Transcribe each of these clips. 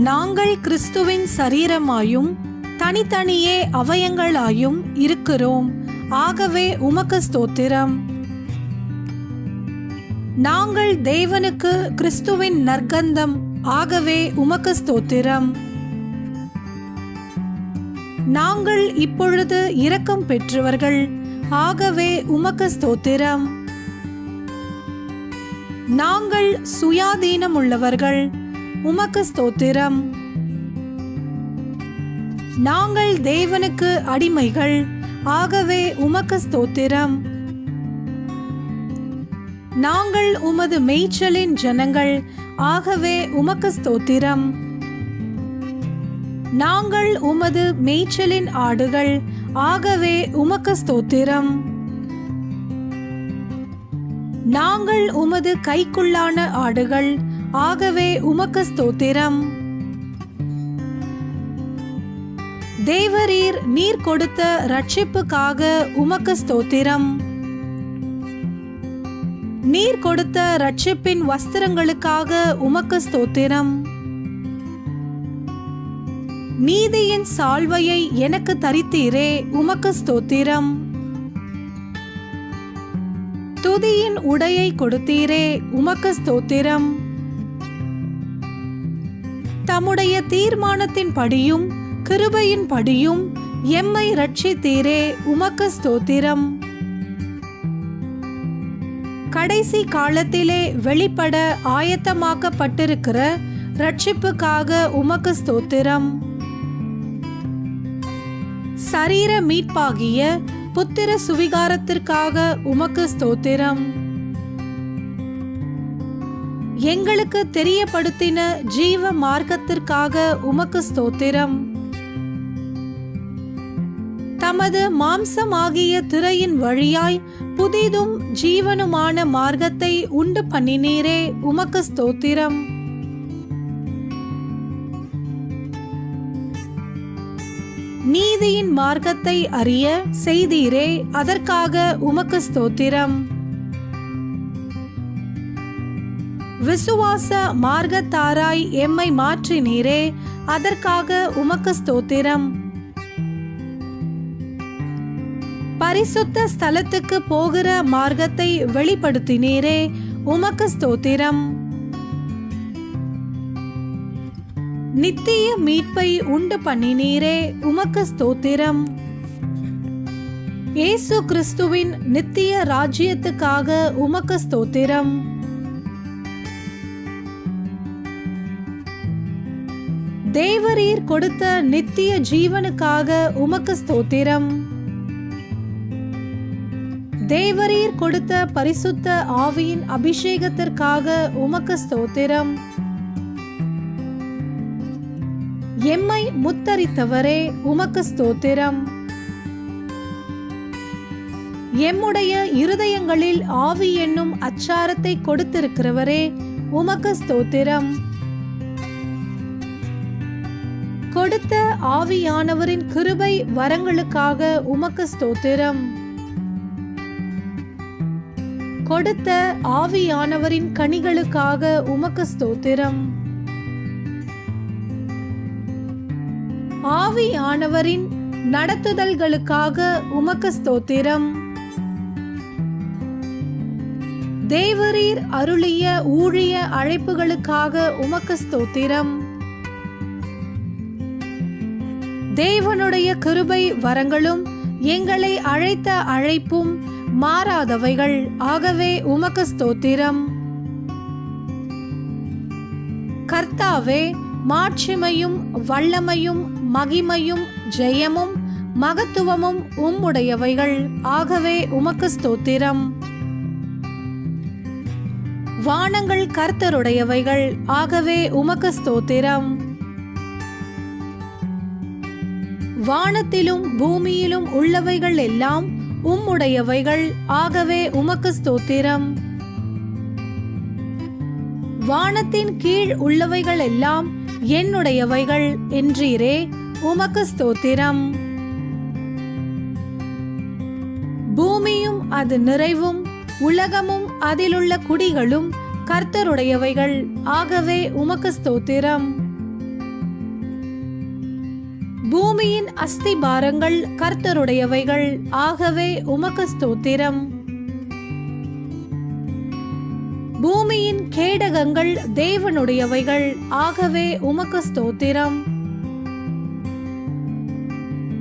நாங்கள் கிறிஸ்துவின் சரீரமாயும் தனித்தனியே அவயங்களாயும் இருக்கிறோம். ஆகவே உமக்கு ஸ்தோத்திரம். நாங்கள் தேவனுக்கு கிறிஸ்துவின் நற்கந்தம். ஆகவே உமக்கு ஸ்தோத்திரம். நாங்கள் இப்பொழுது இரக்கம் பெற்றவர்கள். ஆகவே உமக்கு ஸ்தோத்திரம். நாங்கள் சுயாதீனம் உள்ளவர்கள் உமக்கு ஸ்தோத்திரம். நாங்கள் தேவனுக்கு அடிமைகள் ஆகவே உமக்கு ஸ்தோத்திரம். நாங்கள் உமது மேய்ச்சலின் ஜனங்கள் ஆகவே உமக்கு ஸ்தோத்திரம். நாங்கள் உமது மேய்ச்சலின் ஆடுகள் ஆகவே உமக்கு ஸ்தோத்திரம். நாங்கள் உமது கைக்குள்ளான ஆடுகள் ஆகவே உமக்கு ஸ்தோத்திரம். தேவரீர் நீர் கொடுத்த ரட்சிப்புக்காக உமக்கு ஸ்தோத்திரம். நீர் கொடுத்த ரட்சிப்பின் வஸ்திரங்களுக்காக உமக்கு ஸ்தோத்திரம். நீதியின் சால்வையை எனக்கு தரித்தீரே உமக்கு ஸ்தோத்திரம். துதியின் உடையை கொடுத்தீரே உமக்கு ஸ்தோத்திரம். தம்முடைய தீர்மானத்தின் படியும் கிருபையின் படியும் எம்மை ரட்சித்தீரே உமக்கு ஸ்தோத்திரம். கடைசி காலத்திலே வெளிப்பட ஆயத்தமாக்கப்பட்டிருக்கிற ரட்சிப்புக்காக உமக்கு ஸ்தோத்திரம். சரீர மீட்பாகிய புத்திர சுவிகாரத்திற்காக உமக்கு ஸ்தோத்திரம். எங்களுக்கு தெரியப்படுத்தின ஜீவ மார்க்கத்திற்காக உமக்கு ஸ்தோத்திரம். தமது மாம்சமாகிய திரையின் வழியாய் புதிதும் ஜீவனுமான மார்க்கத்தை உண்டு பண்ணினீரே உமக்கு ஸ்தோத்திரம். நீதியின் மார்க்கத்தை அறிய செய்தீரே அதற்காக உமக்கு ஸ்தோத்திரம். விசுவாச மார்க்கத்தாராய் எம்மை மாற்றினீரே அதற்காக உமக்கு ஸ்தோத்திரம். பரிசுத்த ஸ்தலத்துக்கு போகிற மார்க்கத்தை வெளிப்படுத்தினீரே உமக்கு ஸ்தோத்திரம். நித்திய மீட்பை உண்டு பண்ணினீரே உமக்கு ஸ்தோத்திரம். இயேசு கிறிஸ்துவின் நித்திய ராஜ்யத்துக்காக உமக்கு ஸ்தோத்திரம். தேவரீர் கொடுத்த நித்திய ஜீவனுக்காக உமக்கு ஸ்தோத்திரம். தேவரீர் கொடுத்த பரிசுத்த ஆவியின் அபிஷேகத்திற்காக உமக்கு ஸ்தோத்திரம். எம்மை முத்தரித்தவரே உமக்கு ஸ்தோத்திரம். எம்முடைய இருதயங்களில் ஆவி என்னும் அச்சாரத்தை கொடுத்திருக்கிறவரே உமக்கு ஸ்தோத்திரம். ஆவியானவரின் கிருபை வரங்களுக்காக உமக்கு ஸ்தோத்திரம். கொடுத்த ஆவியானவரின் கனிகளுக்காக உமக்கு ஸ்தோத்திரம். ஆவியானவரின் நடத்துதல்களுக்காக உமக்கு ஸ்தோத்திரம். தேவரீர் அருளிய ஊழிய அழைப்புகளுக்காக உமக்கு ஸ்தோத்திரம். தேவனுடைய கிருபை வரங்களும் எங்களை அழைத்த அழைப்பும் மாறாதவைகள். ஆகவே உமக்கு ஸ்தோத்திரம். கர்த்தாவே மாட்சிமையும் வல்லமையும் மகிமையும் ஜெயமும் மகத்துவமும் உம்முடையவைகள். ஆகவே உமக்கு ஸ்தோத்திரம். வானங்கள் கர்த்தருடையவைகள். ஆகவே உமக்கு ஸ்தோத்திரம். வானத்திலும் பூமியிலும் உள்ளவைகள் எல்லாம் உம்முடையவைகள். ஆகவே உமக்கு ஸ்தோத்திரம். வானத்தின் கீழ் உள்ளவைகள் எல்லாம் என்னுடையவைகள் என்றீரே உமக்கு ஸ்தோத்திரம். பூமியும் அது நிறைவும் உலகமும் அதிலுள்ள குடிகளும் கர்த்தருடையவைகள். ஆகவே உமக்கு ஸ்தோத்திரம். பூமியின் அஸ்திபாரங்கள் கர்த்தருடையவைகள். ஆகவே உமக்கு ஸ்தோத்திரம். பூமியின் கேடகங்கள் தேவனுடையவைகள். ஆகவே உமக்கு ஸ்தோத்திரம்.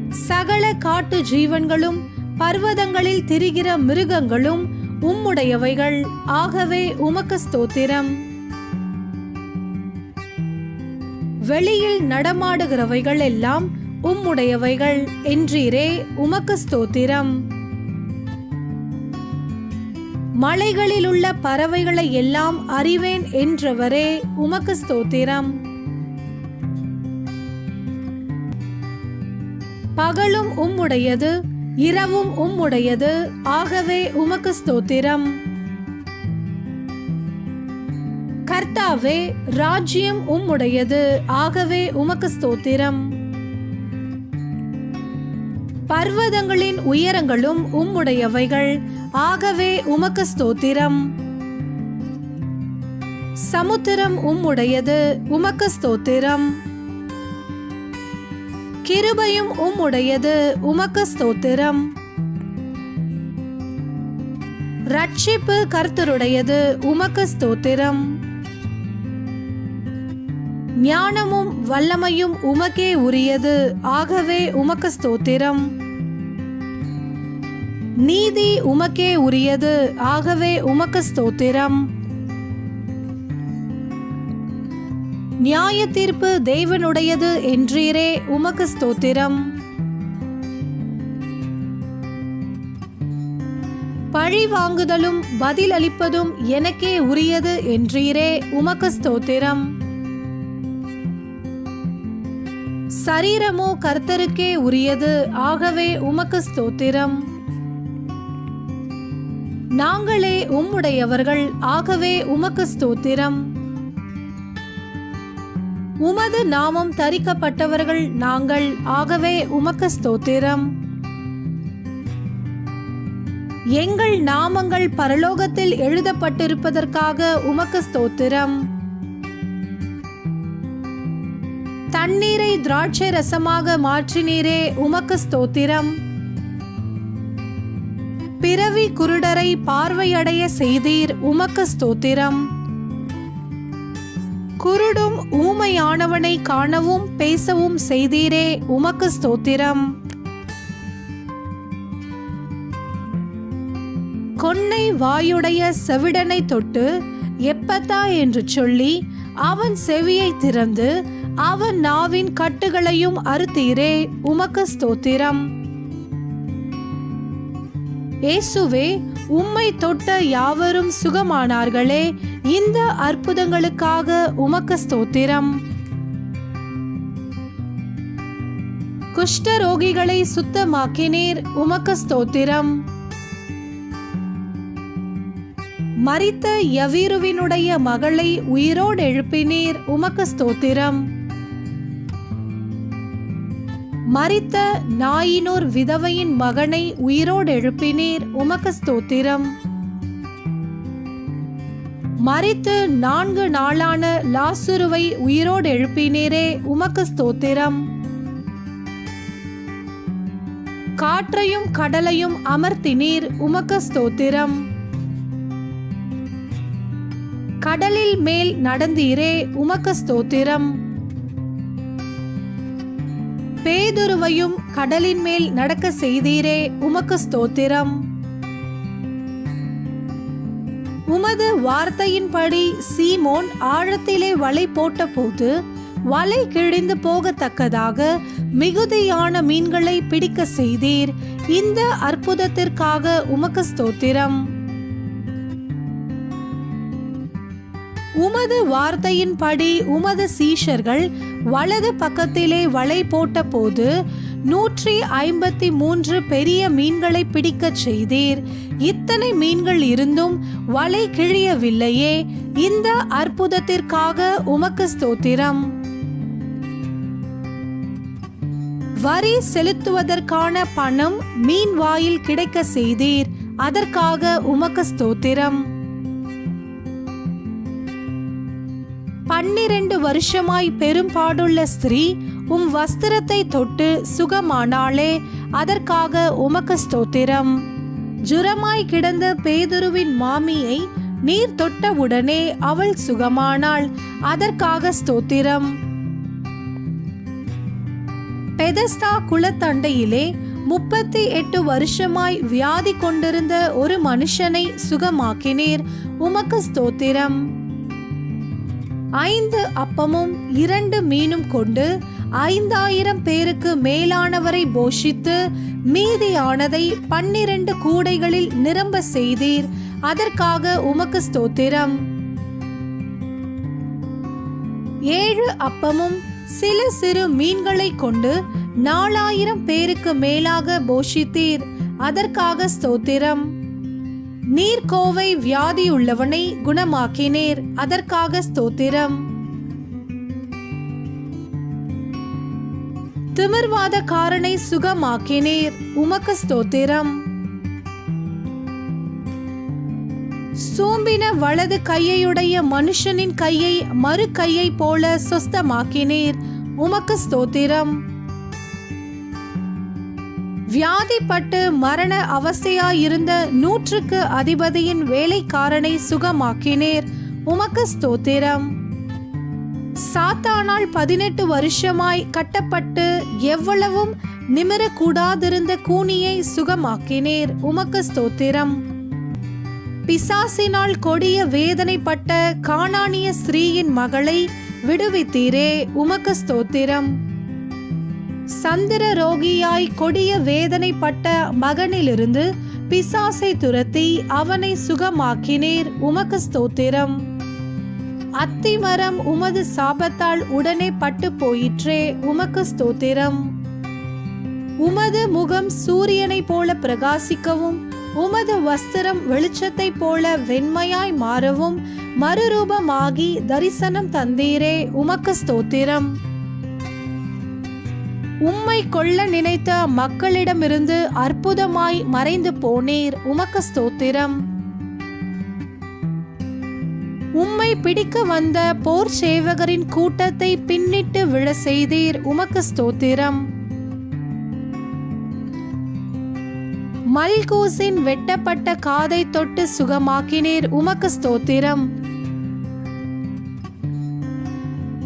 சகல காட்டு ஜீவன்களும் பர்வதங்களில் திரிகிற மிருகங்களும் உம்முடையவைகள். ஆகவே உமக்கு ஸ்தோத்திரம். வெளியில் நடமாடுகிறவைகள் எல்லாம் உம்முடையவைகள் என்றீரே உமக்கு ஸ்தோத்திரம். மலைகளில் உள்ள பறவைகளை எல்லாம் அறிவேன் என்றவரே உமக்கு ஸ்தோத்திரம். பகலும் உம்முடையது இரவும் உம்முடையது ஆகவே உமக்கு ஸ்தோத்திரம். கர்த்தாவே ராஜ்யம் உம்முடையது. ஆகவே உமக்கு ஸ்தோத்திரம். பர்வதங்களின் உயரங்களும் உம்முடையவைகள். ஆகவே உமக்கு ஸ்தோத்திரம். சமுத்திரம் உம்முடையது உமக்கு ஸ்தோத்திரம். கிருபையும் உம்முடையது உமக்கு ஸ்தோத்திரம். ரட்சிப்பு கர்த்தருடையது உமக்கு ஸ்தோத்திரம். ஞானமும் வல்லமையும் உமக்கே உரியது. ஆகவே உமக்கு ஸ்தோத்திரம். நீதி உமக்கே உரியது. ஆகவே உமக்கு ஸ்தோத்திரம். நியாய தீர்ப்பு தேவனுடையது என்றீரே உமக்கு ஸ்தோத்திரம். பழி வாங்குதலும் பதில் அளிப்பதும் எனக்கே உரியது என்றீரே உமக்கு ஸ்தோத்திரம். சரீரமோ கர்த்தருக்கே உரியது. ஆகவே உமக்கு ஸ்தோத்திரம். நாங்களே உம்முடையவர்கள். ஆகவே உமக்கு ஸ்தோத்திரம். உமது நாமம் தரிக்கப்பட்டவர்கள் நாங்கள். ஆகவே உமக்கு ஸ்தோத்திரம். எங்கள் நாமங்கள் பரலோகத்தில் எழுதப்பட்டிருப்பதற்காக உமக்கு ஸ்தோத்திரம். தண்ணீரை திராட்சை ரசமாக மாற்றினீரே உமக்கு ஸ்தோத்திரம். பிறவி குருடரை பார்வையடைய செய்தீர் உமக்கு ஸ்தோத்திரம். குருடும் ஊமையானவனை காணவும் பேசவும் செய்தீரே உமக்கு ஸ்தோத்திரம். கொன்னை வாயுடைய செவிடனை தொட்டு எப்பத்தா என்று சொல்லி அவன் செவியை திறந்து அவன் நாவின் கட்டுகளையும் அறுத்தீரே உமக்கு ஸ்தோத்திரம். ஏசுவே உம்மை தொட்ட யாவரும் சுகமானார்களே இந்த அற்புதங்களுக்காக உமக்கு ஸ்தோத்திரம். குஷ்டரோகிகளை சுத்தமாக்கினீர் உமக்கு ஸ்தோத்திரம். மறித்த யவீருவினுடைய மகளை உயிரோடு எழுப்பினீர் உமக்கு ஸ்தோத்திரம். மரித்த நாயினூர் விதவையின் மகனை உயிரோடு எழுப்பினீர் உமக்கு ஸ்தோத்திரம். மறித்து நான்கு நாளான லாசுருவை உயிரோடு எழுப்பினீரே உமக்கு ஸ்தோத்திரம். காற்றையும் கடலையும் அமர்த்தினீர் உமக்கு ஸ்தோத்திரம். கடலில் மேல் நடந்தீரே உமக்கு ஸ்தோத்திரம். பேதுருவையும் கடலின் மேல் நடக்க செய்தீரே உமக்கு ஸ்தோத்திரம். உமது வார்த்தையின்படி சீமோன் ஆழத்திலே வலை போட்டபோது வலை கிழிந்து போகத்தக்கதாக மிகுதியான மீன்களை பிடிக்க செய்தீர். இந்த அற்புதத்திற்காக உமக்கு ஸ்தோத்திரம். உமது வார்த்தையின்படி உமது சீஷர்கள் வலது பக்கத்திலே வலை போட்டபோது நூற்றி ஐம்பத்தி மூன்று பெரிய மீன்களை பிடிக்கச் செய்தீர். இத்தனை மீன்கள் இருந்தும் வலை கிழியவில்லையே. இந்த அற்புதத்திற்காக உமக்கு ஸ்தோத்திரம். வரி செலுத்துவதற்கான பணம் மீன் வாயில் கிடைக்க செய்தீர். அதற்காக உமக்கு ஸ்தோத்திரம். பன்னிரண்டு வருஷமாய் பெரும்பாடுள்ள ஸ்திரீ உம் வஸ்திரத்தை தொட்டு சுகமானாளே அதற்காக உமக்கு ஸ்தோத்திரம். ஜுரமாய் கிடந்த பேதுருவின் மாமியை நீர் தொட்டவுடனே அவள் சுகமானாள் அதற்காக ஸ்தோத்திரம். பெதஸ்தா குளத்தண்டையிலே முப்பத்தி எட்டு வருஷமாய் வியாதி கொண்டிருந்த ஒரு மனுஷனை சுகமாக்கினீர் உமக்கு ஸ்தோத்திரம். ஐந்து அப்பமும் இரண்டு மீனும் கொண்டு ஐந்தாயிரம் பேருக்கு மேலானவரை போஷித்து மீதியானதை பன்னிரண்டு கூடைகளில் நிரம்ப செய்தீர். அதற்காக உமக்கு ஸ்தோத்திரம். ஏழு அப்பமும் சில சிறு மீன்களை கொண்டு நாலாயிரம் பேருக்கு மேலாக போஷித்தீர். அதற்காக ஸ்தோத்திரம். நீர்கோவை வியாதியுள்ளவனை குணமாக்கினேர். அதற்காக ஸ்தோத்திரம். திமிர்வாதக்காரனை சுகமாக்கினேர். உமக்கு ஸ்தோத்திரம். சோம்பின வலது கையையுடைய மனுஷனின் கையை மறு கையை போல சொஸ்தமாக்கினீர். உமக்கு ஸ்தோத்திரம். வியாதிப்பட்டு மரண அவஸ்தையாயிருந்த நூற்றுக்கு அதிபதியின் வேலைக்காரனை சுகமாக்கினேர். உமக்கு ஸ்தோத்திரம். சாத்தானால் பதினெட்டு வருஷமாய் கட்டப்பட்டு எவ்வளவும் நிமிரக்கூடாதிருந்த கூனியை சுகமாக்கினேர். உமக்கு ஸ்தோத்திரம். பிசாசினால் கொடிய வேதனைப்பட்ட காணானிய ஸ்திரீயின் மகளை விடுவித்தீரே. உமக்கு ஸ்தோத்திரம். சந்திர ரோகியாய் கொடிய வேதனைப்பட்ட மகனிலிருந்து பிசாசை துரத்தி அவனை சுகமாக்கினீர். உமக்கு ஸ்தோத்திரம். அத்திமரம் உமது சாபத்தால் உடனே பட்டு போயிற்றே உமக்கு ஸ்தோத்திரம். உமது முகம் சூரியனைப் போல பிரகாசிக்கவும் உமது வஸ்திரம் வெளிச்சத்தைப் போல வெண்மையாய் மாறவும் மறுரூபமாகி தரிசனம் தந்தீரே. உமக்கு ஸ்தோத்திரம். உம்மை கொள்ள நினைத்த மக்களிடமிருந்து அற்புதமாய் மறைந்து போனீர் உமக்கு ஸ்தோத்திரம். உம்மை பிடிக்க வந்த போர் சேவகரின் கூட்டத்தை பின்னிட்டு விழ செய்தீர் உமக்கு ஸ்தோத்திரம். மல்கூசின் வெட்டப்பட்ட காதை தொட்டு சுகமாக்கினீர் உமக்கு ஸ்தோத்திரம்.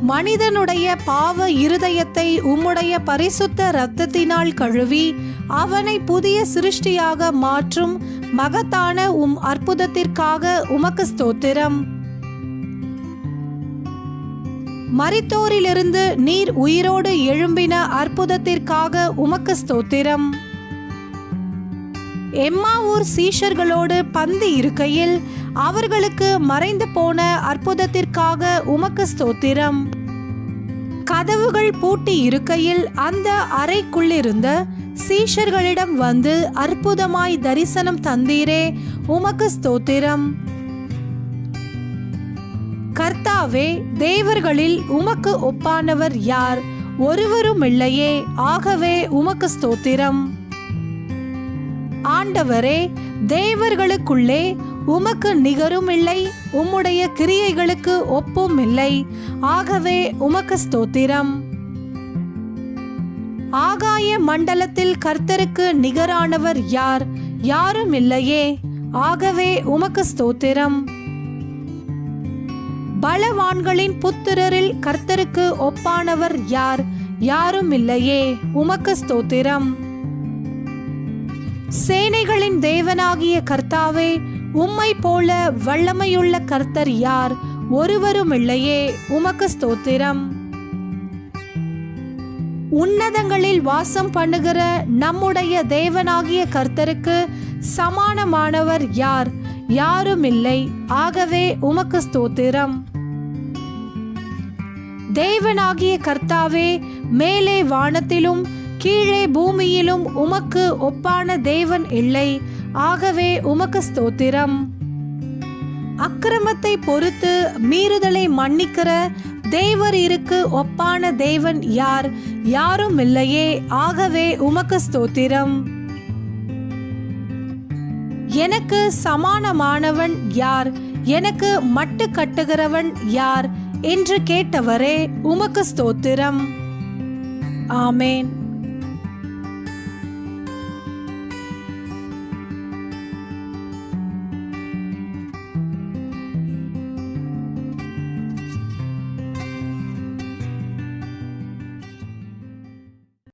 மனிதனுடைய பாவ இருதயத்தை உம்முடைய பரிசுத்த இரத்தத்தினால் கழுவி அவனை புதிய சிருஷ்டியாக மாற்றும் மகத்தான உம் அற்புதத்திற்காக உமக்கு ஸ்தோத்திரம். மரித்தோரிலிருந்து நீர் உயிரோடு எழும்பின அற்புதத்திற்காக உமக்கு ஸ்தோத்திரம். எம்மாவூர் சீஷர்களோடு பந்து இருக்கையில் அவர்களுக்கு மறைந்து போன அற்புதத்திற்காக உமக்கு ஸ்தோத்திரம். கதவுகள் பூட்டி இருக்கையில் அந்த அறைக்குள்ளிருந்த சீஷர்களிடம் வந்து அற்புதமாய் தரிசனம் தந்தீரே உமக்கு ஸ்தோத்திரம். கர்த்தாவே தேவர்களில் உமக்கு ஒப்பானவர் யார்? ஒருவரும் இல்லையே ஆகவே உமக்கு ஸ்தோத்திரம். ஆண்டவரே தேவர்களுக்குள்ளே உமக்கு நிகரும் இல்லை உம்முடைய கிரியைகளுக்கு ஒப்பும் இல்லை ஆகவே உமக்கு ஸ்தோத்திரம். ஆகாய மண்டலத்தில் கர்த்தருக்கு நிகரானவர் யார்? யாரும் இல்லையே ஆகவே உமக்கு ஸ்தோத்திரம். பலவான்களின் புத்திரரில் கர்த்தருக்கு ஒப்பானவர் யார்? யாரும் இல்லையே உமக்கு ஸ்தோத்திரம். சேனைகளின் தேவனாகிய கர்த்தாவே உம்மை போல வல்லமையுள்ள கர்த்தர் யார்? ஒருவரும் இல்லையே உமக்கு ஸ்தோத்திரம். உன்னதங்களில் வாசம் பண்ணுகிற நம்முடைய தேவனாகிய கர்த்தருக்கு சமானமானவர் யார்? யாரும் இல்லை ஆகவே உமக்கு ஸ்தோத்திரம். தேவனாகிய கர்த்தாவே மேலே வானத்திலும் கீழே பூமியிலும் உமக்கு ஒப்பான தேவன் இல்லை. ஆகவே உமக்கு ஸ்தோத்திரம். அக்கிரமத்தை பொறுத்து மீறுதலை மன்னிக்கிற தேவர் இருக்கு ஒப்பான தேவன் யார்? யாரும் இல்லையே. ஆகவே உமக்கு ஸ்தோத்திரம். எனக்கு சமானமானவன் யார்? எனக்கு மட்டு கட்டுகிறவன் யார்? என்று கேட்டவரே உமக்கு ஸ்தோத்திரம். ஆமேன்.